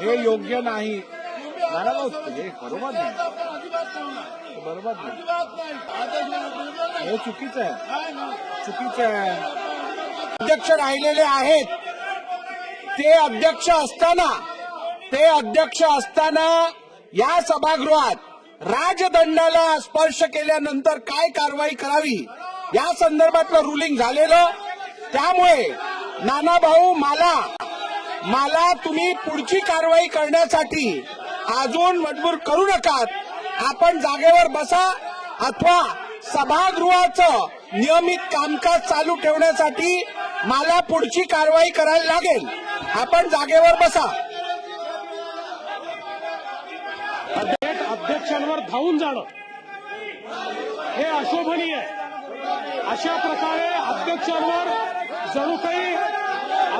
हे योग्य नाही. हे बरोबर नाही. बरोबर नाही. हे चुकीचं आहे. चुकीचं आहे. अध्यक्ष राहिलेले आहेत. ते अध्यक्ष असताना ते अध्यक्ष असताना या सभागृहात राजदंडाला स्पर्श केल्यानंतर काय कारवाई करावी? या संदर्भातलं रुलिंग झालेलं. त्यामुळे नाना भाऊ मला मला तुम्ही पुढची कारवाई करण्यासाठी अजून मजबूर करू नकात. आपण जागेवर बसा अथवा सभागृहाचं नियमित कामकाज चालू ठेवण्यासाठी मला पुढची कारवाई करायला लागेल. आपण जागेवर बसा. अध्यक्षांवर धावून जाणं. हे अशोभनीय. अशा प्रकारे अध्यक्षांवर जणू काही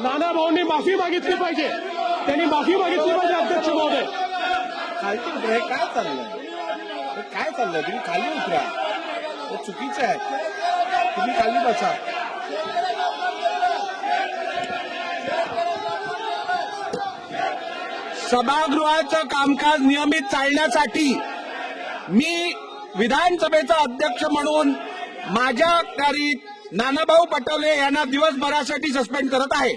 नाना भाऊंनी माफी मागितली पाहिजे. त्यांनी माफी मागितली पाहिजे अध्यक्ष महोदय. खालती उतरा. हे काय चाललंय? हे काय चाललंय? तुम्ही खाली उतरा. हे चुकीचं आहे. तुम्ही खाली बसा. सभागृहाचं कामकाज नियमित चालण्यासाठी मी विधानसभेचा अध्यक्ष म्हणून माझ्या अखत्यारीत नानाभाऊ पटोले यांना दिवसभरासाठी सस्पेंड करत आहे.